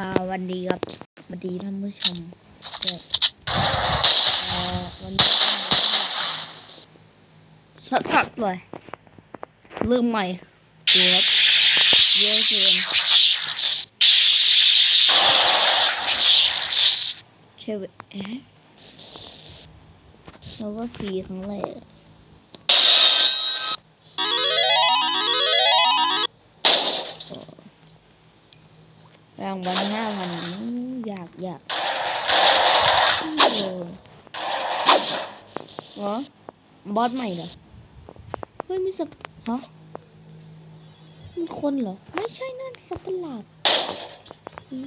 อ่าวันดีครับวันดีท่านผู้ชมด้วยอ่าวันนี้สัดสดๆเลยเริ่มใหม่ดูครับเยอะเกินใช่ไหมเอ๊ะแล้วก็ฟรีครั้งแรก รางวัลห้าพันอยากอยากโอ้โหเหรอบอสใหม่เหรอ เฮ้ยมีสับฮะมันคนเหรอ ไม่ใช่นั่นสับประหลาดม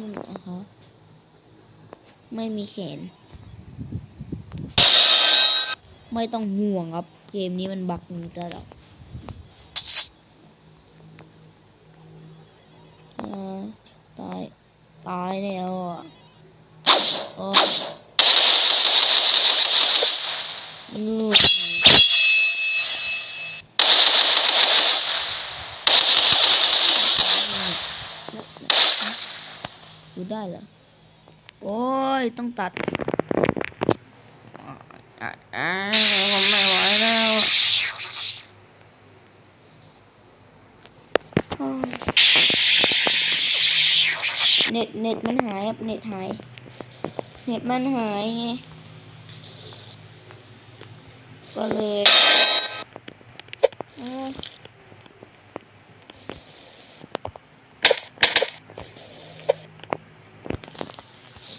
มันอะฮะไม่มีแขน ไม่ต้องห่วงครับ เกมนี้มันบักมันจะหรอก อ่าตายตายแล้วอะโอ้อืมดูได้เหรอโอ้ย ต้องตัดอะอะผมไม่ไหวแล้วโอ้ย เน็ตมันหายครับเน็ตหาย เน็ตมันหายไงก็เลย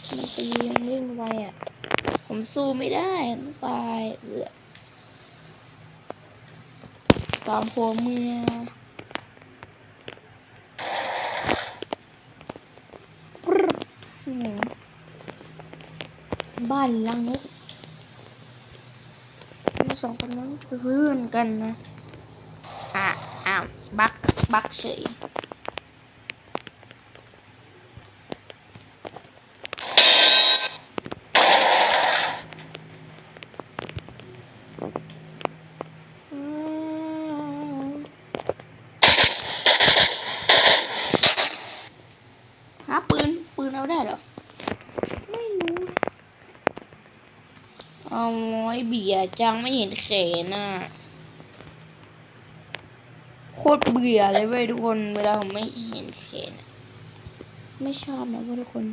มันตียังวิ่งไวอะ ผมสู้ไม่ได้ต้องตายเอือตามหัวเมืองปรึ๊ บ้านหลังนี้มีสองคนนั้นเป็นเพื่อนกันนะ อะอ้าวบักบักเฉย อืมหาปืน ปืนเอาได้เหรอ ไม่รู้ เอาไว้เบียร์จังไม่เห็นแขนน่ะ โคตรเบื่อเลยเว้ยทุกคน เวลาผมไม่เห็นแขนไม่ชอบนะเว้ยทุกคน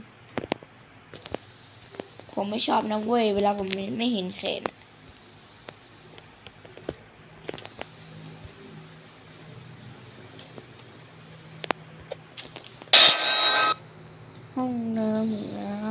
ผมไม่ชอบนะเว้ยเวลาผมไม่ไมเห็นแขนอะห้องน้ำ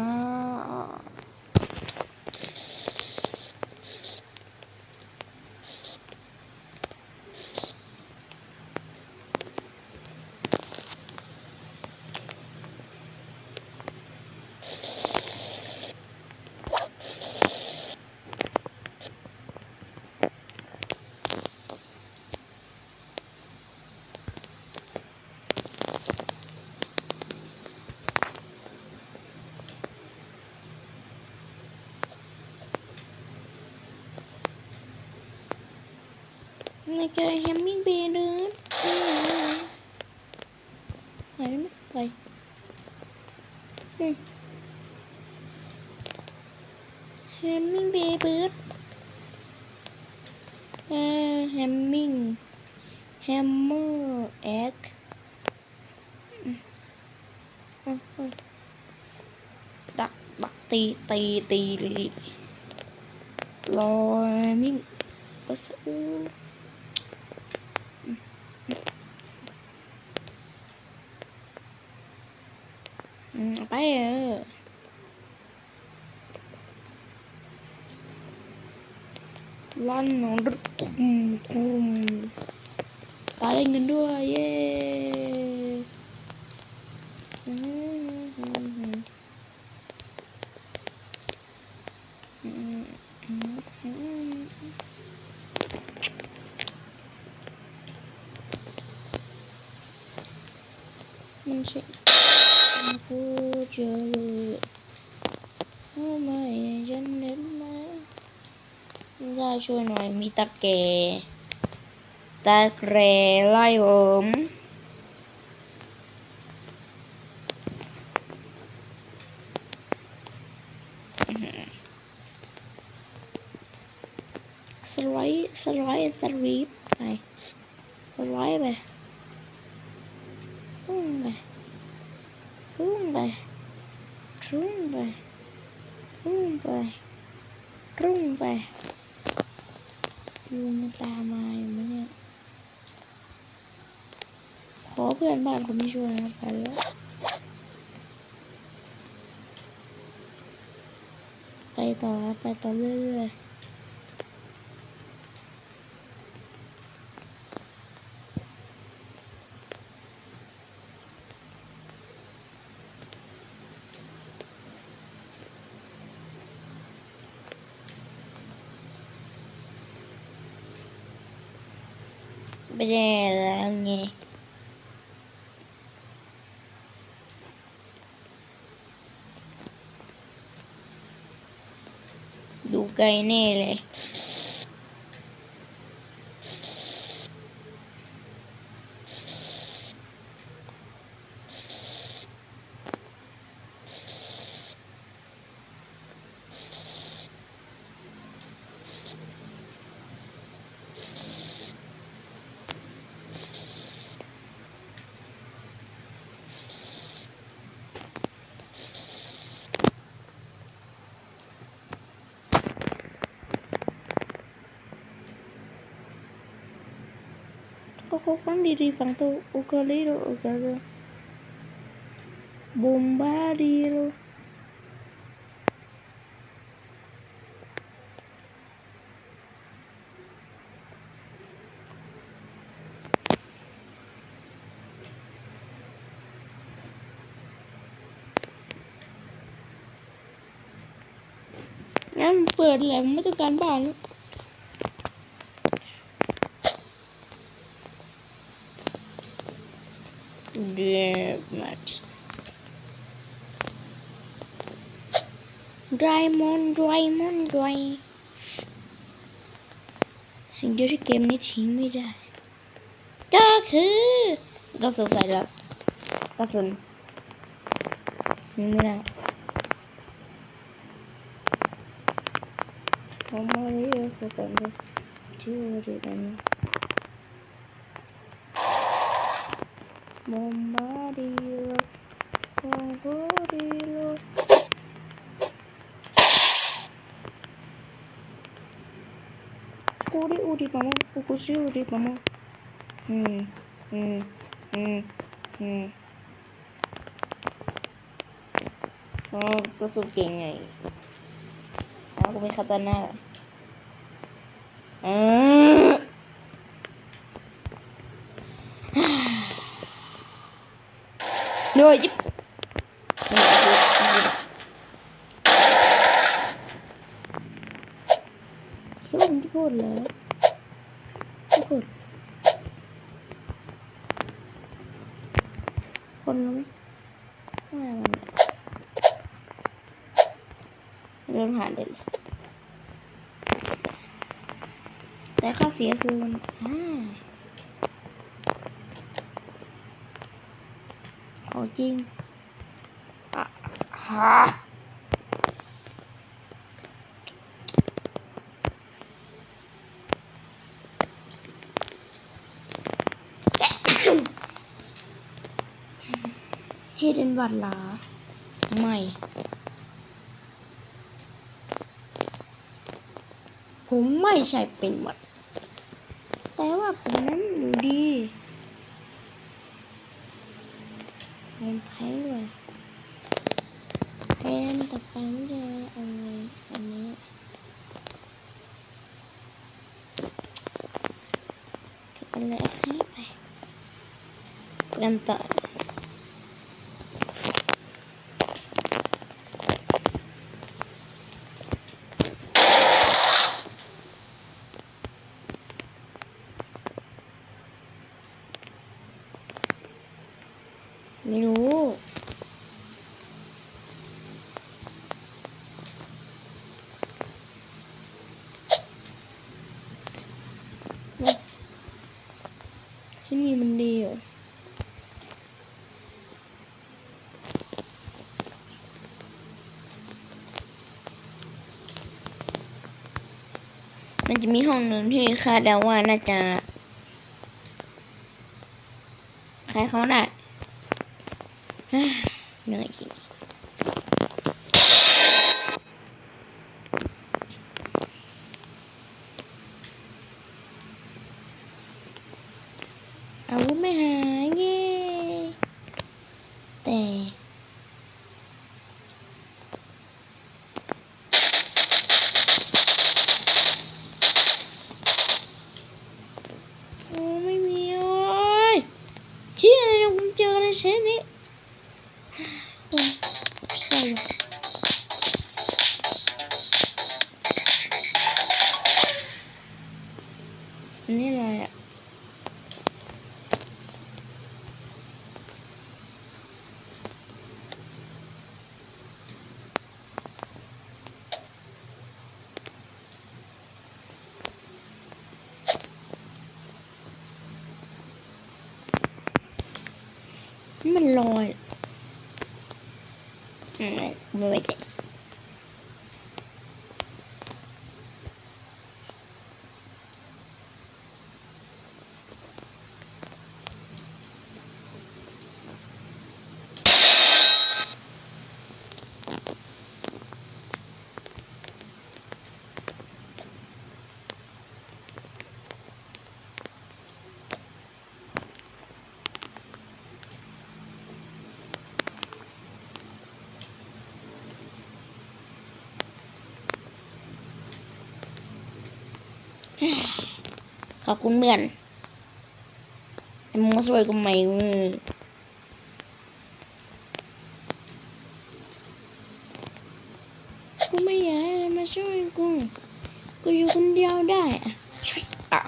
นะในเจอแฮมมิงเบร์เดินเอ้ยไหนไหมไปอืมแฮมมิงเบร์เบิร์ดเอ่อแฮมมิงแฮมเมอร์แอคอืมอืมอืมดักบักตีตีตีเลยรอยมิงก็สู้ อืมเอาไปเออลั่นหนอน trời mày chân đến má ra chơi này mi ta kè ta kè lai ốm Sorry, sorry, sorry. Này. Sorry về. บ้านคนที่ช่วยนะไปแล้วไปต่อไปต่อเรื่อยๆไม่ได้แล้วไง ดูไกลแน่เลยก็เขาฟังดีๆฟังตัวโอเกลิโรโอเกลิบุมบาดีโรงั้นเปิดแหละไม่ต้องการบ้านแล้ว Dear much. Diamond, Diamond, Diamond สิ่งเดียวที่เกมนี้ทิ้งไม่ได้ ก็คือกระสุนใส่แล้วกระสุนทิ้งไม่ได้ผมมาเรียกกันเลยชื่อเรียน Bombardilo, Bombardilo. Kuri uri mama, kukusi uri mama. Hmm, hmm, hmm, hmm. Oh, kusukinya. Aku may katana. Hmm. ไงแล้วกูมีคาตาน่าอืมเหนื่อยจิ๊บคิดว่ามึงที่พูดแล้วไม่พูดคนรู้ไหมไม่มันเรื่องหาเด็ดเลยแต่ข้อเสียคือมันอ่า ของ จริงอะฮะเฮเดนวัดลาไม่ผมไม่ใช่เป็นหวัด แต่ว่าผมนั้นอยู่ดี ผมแพ้เลยแพ้แต่ไปไม่ได้อ ไม่รู้ที่นี่มันดีเหรอมันจะมีห้องหนึ่งที่คาดเดาว่าน่าจะใครเขาได้ ฮ่ นี่มันลอยอืมไม่ไว้ใจ ขอบคุณเพื่อนไอ้มึงมาสวยกับไหมมือกูไม่อยากให้ใครมาช่วยกู กูอยู่คนเดียวได้อะช่วยอะ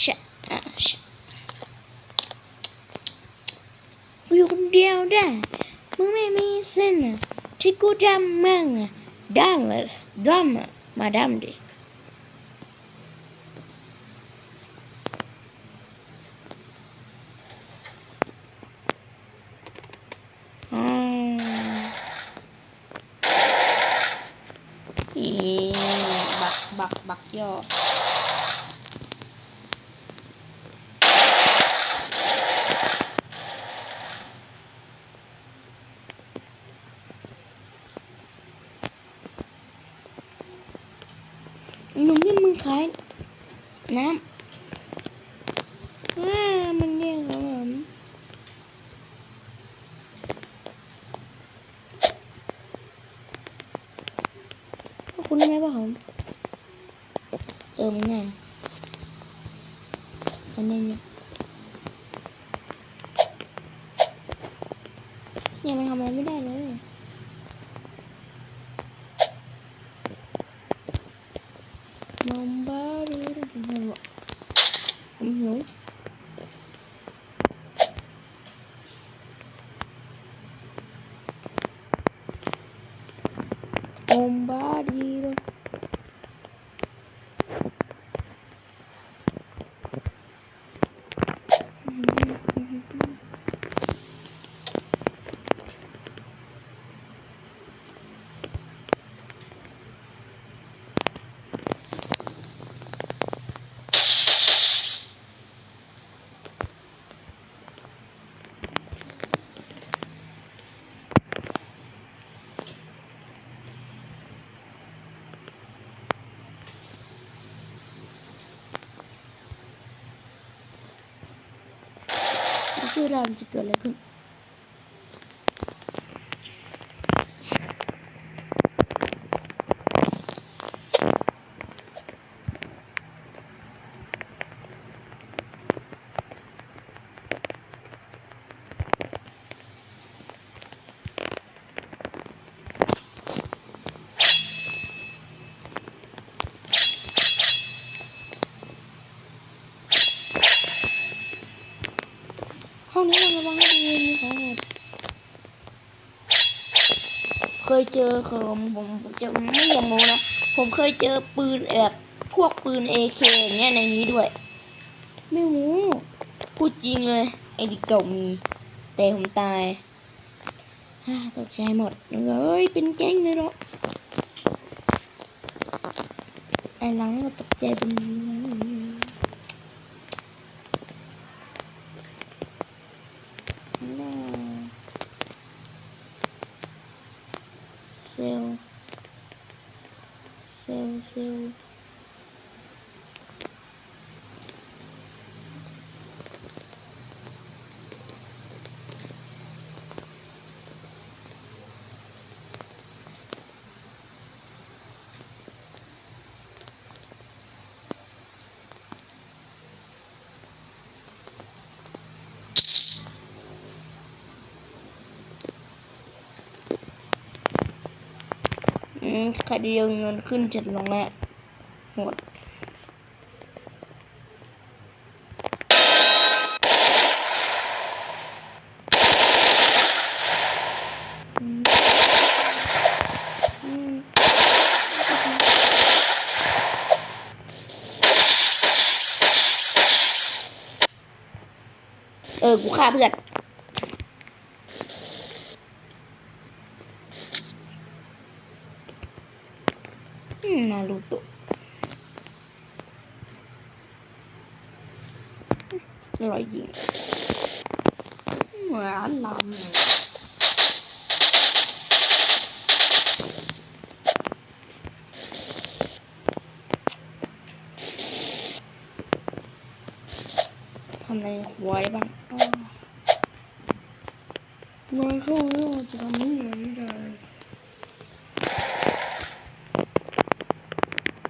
ชะอะชะกูอยู่คนเดียวได้ มึงไม่มีเส้นอะที่กูจำมึงอะดำเลยดำอะมาดำดิ อืมอีบักบักบัก ย่อหนุ่มนี่มึงขายน้ำอ่ามันแย่งแล้วผม ขอบคุณได้ไหมป่ะผมเออมันแน่อันนี้เนี่ยเนี่ยมันทำอะไรไม่ได้เลยม องบ้าดูดูดูดูผมหิวมองบ้าดีเลย ช่วยเราจะเกิดอะไรขึ้น ห้องนี้เราระวังให้ดีมีของหมดเค ยเจอผมผมผมจะไม่อยากรู้นะ ผมเคยเจอปืนแบบพวกปืน AK อย่างเงี้ยในนี้ด้วย ไม่รู้พูดจริงเลย ไอ้ดิเก่ามี แต่ผมตายฮ่าตกใจหมดเอ้ยเป็นแก๊งเลยเนาะไอ้หลังก็ตกใจเป็นน่า เซลลเซลลเซล คดีเอาเงินขึ้นเจ็ดลงแล้วหมดเออ กูฆ่าเพื่อน อืมนารูโตะ รอยยิงเหมือนลำทำอะไรหัวได้บ้างอ้อน้อยเข้าแล้วจะทำไม่เหมือนเดิม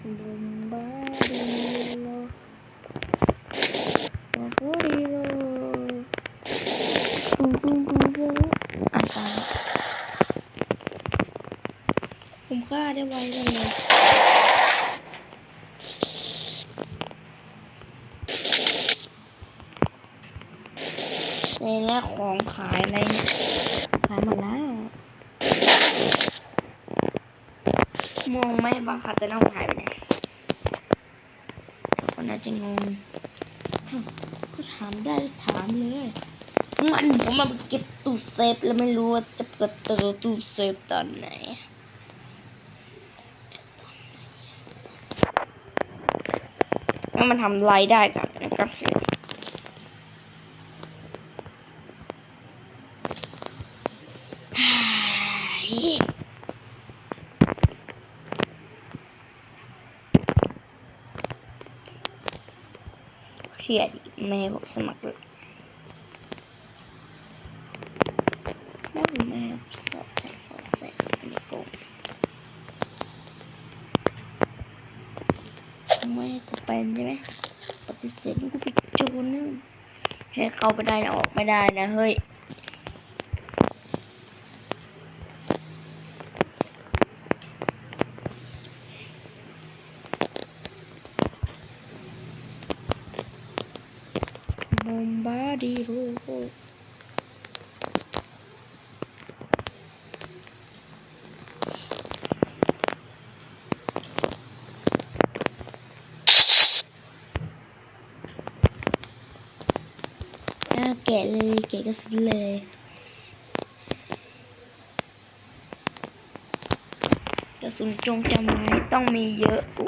Bombardilo. Bombardilo. Pum, pum, pum, pum. อะตายแล้ว ผมฆ่าได้ไวเลยในแรกของขายอะไรเนี่ยขายหมดแล้วมองไม่บังคับแต่น้องหายไปไหนคนน่าจะงงก็ถามได้ถามเลยมันผมมาเก็บตู้เซฟแล้วไม่รู้ว่าจะเปิดตู้เซฟตอนไหนแล้ว มาทำไลายได้กันนะครับเครียดอีกไม่ผมสมัครเลยแล้วผมไม่ให้ผมสอดใส่สอดใส่อันนี้โกงไม่ให้กูเป็นใช่ไหมปฏิเสธกูไปโจรนึงให้ เข้าไปได้นะออกไม่ได้นะเฮ้ยบอมบาดิโร แกะเลยแกะกระสุนเลยกระสุนจงจำไว้ต้องมีเยอะอุ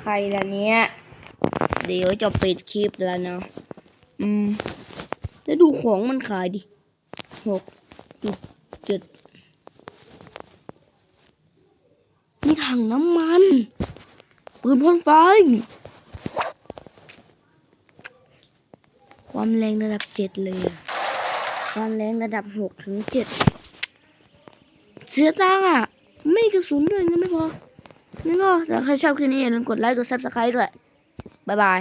ใครล่ะเนี้ย เดี๋ยวจะปิดคลิปแล้วเนาะ อืม แล้วดูของมันขายดิหกเจ็ดมีถังน้ำมันปืนพ่นไฟ ความแรงระดับเจ็ดเลยความแรงระดับหกถึงเจ็ดเสียตังอะ ไม่กระสุนด้วยเงินไม่พอนี่ก็ถ้าใครชอบคลิปนี้อย่าลืมกดไลค์กดซับสไครต์ด้วย บ๊ายบาย